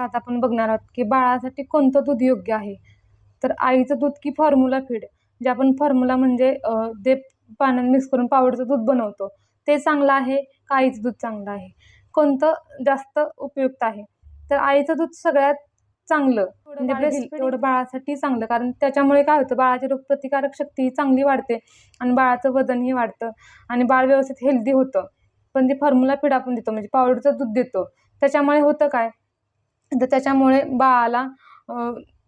आता आपण बघणार आहोत की बाळासाठी कोणतं दूध योग्य आहे? तर आईचं दूध की फॉर्म्युला फीड जे आपण फॉर्म्युला म्हणजे ते पाण्यात मिक्स करून पावडरचं दूध बनवतो ते चांगलं आहे का आईचं दूध चांगलं आहे? कोणतं जास्त उपयुक्त आहे? तर आईचं दूध सगळ्यात चांगलं. म्हणजे तेवढं बाळासाठी? चांगलं. कारण त्याच्यामुळे काय होतं बाळाची रोगप्रतिकारक शक्ती ही चांगली वाढते आणि बाळाचं वजनही वाढतं आणि बाळ व्यवस्थित हेल्दी होतं. पण जे फॉर्म्युला फीड आपण देतो म्हणजे पावडरचं दूध देतो त्याच्यामुळे होतं काय? तर त्याच्यामुळे बाळाला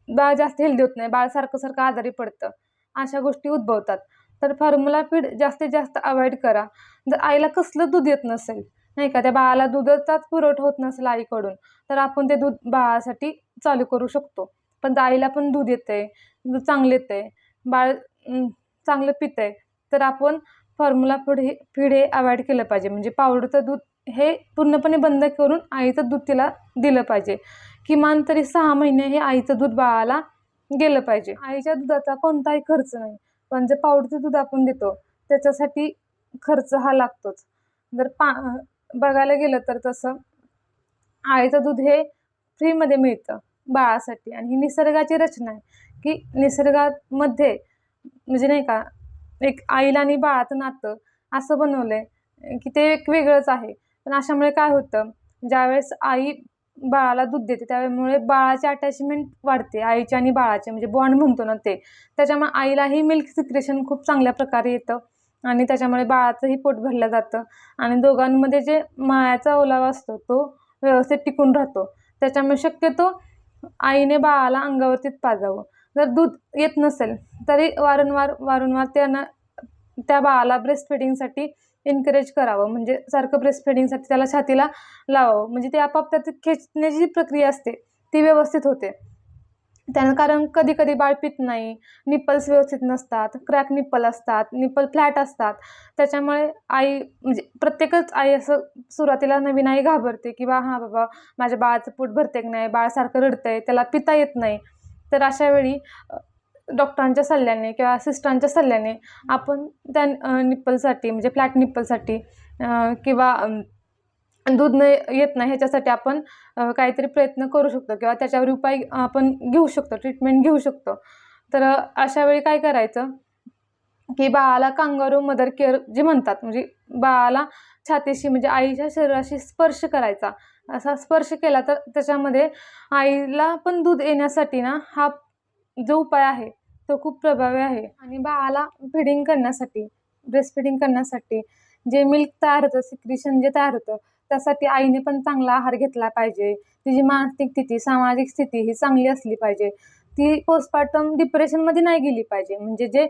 बाळ जास्त हेल्दी होत नाही. बाळ सारखं सारखं आजारी पडतं. अशा गोष्टी उद्भवतात. तर फॉर्म्युला फीड जास्तीत जास्त अवॉइड करा. जर आईला कसलं दूध येत नसेल नाही का? त्या बाळाला दुधाचाच पुरवठा होत नसेल आईकडून तर आपण ते दूध बाळासाठी चालू करू शकतो. पण आईला पण दूध येतंय दूध चांगलं येतंय बाळ चांगलं चांगलं पितंय तर आपण फॉर्म्युला फूड हे फीड हे अवॉइड केलं पाहिजे. म्हणजे पावडरचं दूध हे पूर्णपणे बंद करून आईचं दूध तिला दिलं पाहिजे. किमान तरी सहा महिने हे आईचं दूध बाळाला गेलं पाहिजे. आईच्या दुधाचा कोणताही खर्च नाही. पण जे पावडरचं दूध आपण देतो त्याच्यासाठी खर्च हा लागतोच. जर पा बघायला गेलं तर तसं आईचं दूध हे फ्रीमध्ये मिळतं बाळासाठी. आणि ही निसर्गाची रचना आहे की निसर्गामध्ये म्हणजे नाही का एक आईला आणि बाळाचं नातं असं बनवलं आहे की ते एक वेगळंच आहे. पण अशामुळे काय होतं ज्यावेळेस आई बाळाला दूध देते त्यामुळे बाळाचे अटॅचमेंट वाढते आईची आणि बाळाचे म्हणजे बॉन्ड म्हणतो ना ते. त्याच्यामुळे आईलाही मिल्क सिक्रेशन खूप चांगल्या प्रकारे येतं आणि त्याच्यामुळे बाळाचंही पोट भरलं जातं. आणि दोघांमध्ये जे मायाचा ओलावा असतो तो व्यवस्थित टिकून राहतो. त्याच्यामुळे शक्यतो आईने बाळाला अंगावरतीच पाजावं. जर दूध येत नसेल तरी वारंवार वारंवार त्यांना त्या बाळाला ब्रेस्ट फिडिंगसाठी एनकरेज करावं. म्हणजे सारखं ब्रेस्ट फिडिंगसाठी त्याला छातीला लावावं. म्हणजे ते आपाप त्याची खेचण्याची जी प्रक्रिया असते ती व्यवस्थित होते. त्यानं कारण कधी कधी बाळ पित नाही निप्पल्स व्यवस्थित नसतात क्रॅक निप्पल असतात निप्पल फ्लॅट असतात. त्याच्यामुळे आई म्हणजे प्रत्येकच आई असं सुरुवातीला नवीन आई घाबरते की बा हां बाबा माझ्या बाळाचं पोट भरते की नाही? बाळ सारखं रडतंय त्याला पिता येत नाही. तर अशा वेळी डॉक्टरांच्या सल्ल्याने किंवा सिस्टरांच्या सल्ल्याने आपण त्या निप्पलसाठी म्हणजे फ्लॅट निप्पलसाठी किंवा दूध न येत नाही ह्याच्यासाठी आपण काहीतरी प्रयत्न करू शकतो किंवा त्याच्यावर उपाय आपण घेऊ शकतो ट्रीटमेंट घेऊ शकतो. तर अशा वेळी काय करायचं? की बाळाला कांगारू मदर केअर जे म्हणतात म्हणजे बाळाला छातीशी म्हणजे आईच्या शरीराशी स्पर्श करायचा. असा स्पर्श केला तर त्याच्यामध्ये आईला पण दूध येण्यासाठी ना हा जो उपाय आहे तो खूप प्रभावी आहे. आणि बाळाला फिडिंग करण्यासाठी ब्रेस्ट फिडिंग करण्यासाठी जे मिल्क तयार होतं सिक्रिशन जे तयार होतं त्यासाठी आईने पण चांगला आहार घेतला पाहिजे. तिची मानसिक स्थिती सामाजिक स्थिती ही चांगली असली पाहिजे. ती पोस्टपार्टम डिप्रेशनमध्ये नाही गेली पाहिजे. म्हणजे जे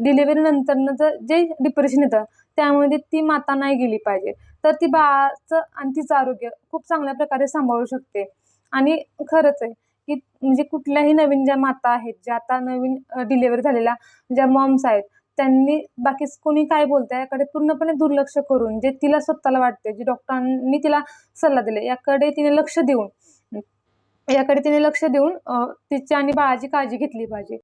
डिलिव्हरी नंतरनं जे डिप्रेशन येतं त्यामध्ये ती माता नाही गेली पाहिजे. तर ती बाळाचं आणि तिचं आरोग्य खूप चांगल्या प्रकारे सांभाळू शकते. आणि खरंच आहे की म्हणजे कुठल्याही नवीन ज्या माता आहेत ज्या आता नवीन डिलिव्हरी झालेल्या ज्या मॉम्स आहेत त्यांनी बाकी कोणी काय बोलतं याकडे पूर्णपणे दुर्लक्ष करून जे तिला स्वतःला वाटते जे डॉक्टरांनी तिला सल्ला दिले याकडे तिने लक्ष देऊन याकडे तिने लक्ष देऊन तिची आणि बाळाची काळजी घेतली पाहिजे.